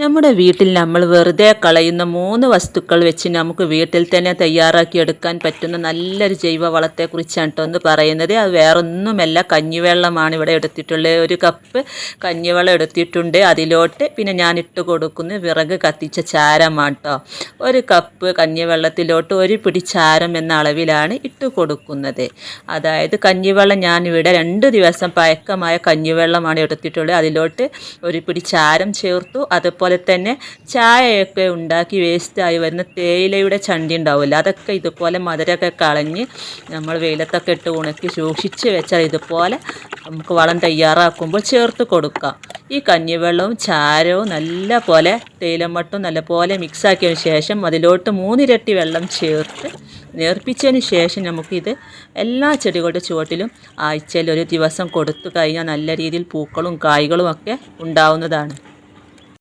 നമ്മുടെ വീട്ടിൽ നമ്മൾ വെറുതെ കളയുന്ന മൂന്ന് വസ്തുക്കൾ വെച്ച് നമുക്ക് വീട്ടിൽ തന്നെ തയ്യാറാക്കി എടുക്കാൻ പറ്റുന്ന നല്ലൊരു ജൈവ വളത്തെക്കുറിച്ചാണ് കേട്ടോ ഒന്ന് പറയുന്നത്. അത് വേറൊന്നുമല്ല കഞ്ഞിവെള്ളമാണ് ഇവിടെ എടുത്തിട്ടുള്ളത്. ഒരു കപ്പ് കഞ്ഞിവെള്ളം എടുത്തിട്ടുണ്ട് അതിലോട്ട്. പിന്നെ ഞാൻ ഇട്ട് കൊടുക്കുന്ന വിറക് കത്തിച്ച ചാരമാണ് കേട്ടോ ഒരു കപ്പ് കഞ്ഞിവെള്ളത്തിലോട്ട് ഒരു പിടി ചാരം എന്ന അളവിലാണ് ഇട്ട് കൊടുക്കുന്നത്. അതായത് കഞ്ഞിവെള്ളം ഇവിടെ രണ്ട് ദിവസം പഴക്കമായ കഞ്ഞിവെള്ളമാണ് എടുത്തിട്ടുള്ളത്. അതിലോട്ട് ഒരു പിടി ചാരം ചേർത്തു. അതുപോലെ തന്നെ ചായയൊക്കെ ഉണ്ടാക്കി വേസ്റ്റായി വരുന്ന തേയിലയുടെ ചണ്ടി ഉണ്ടാവില്ല. അതൊക്കെ ഇതുപോലെ മധുരമൊക്കെ കളഞ്ഞ് നമ്മൾ വെയിലത്തൊക്കെ ഇട്ട് ഉണക്കി സൂക്ഷിച്ച് വെച്ചാൽ ഇതുപോലെ നമുക്ക് വളം തയ്യാറാക്കുമ്പോൾ ചേർത്ത് കൊടുക്കാം. ഈ കഞ്ഞിവെള്ളവും ചാരവും നല്ല പോലെ തേയിലമട്ടും നല്ലപോലെ മിക്സാക്കിയതിന് ശേഷം അതിലോട്ട് മൂന്നിരട്ടി വെള്ളം ചേർത്ത് നേർപ്പിച്ചതിന് ശേഷം നമുക്കിത് എല്ലാ ചെടികളുടെ ചുവട്ടിലും ആഴ്ചയിൽ ഒരു ദിവസം കൊടുത്തു കഴിഞ്ഞാൽ നല്ല രീതിയിൽ പൂക്കളും കായ്കളും ഒക്കെ ഉണ്ടാവുന്നതാണ്.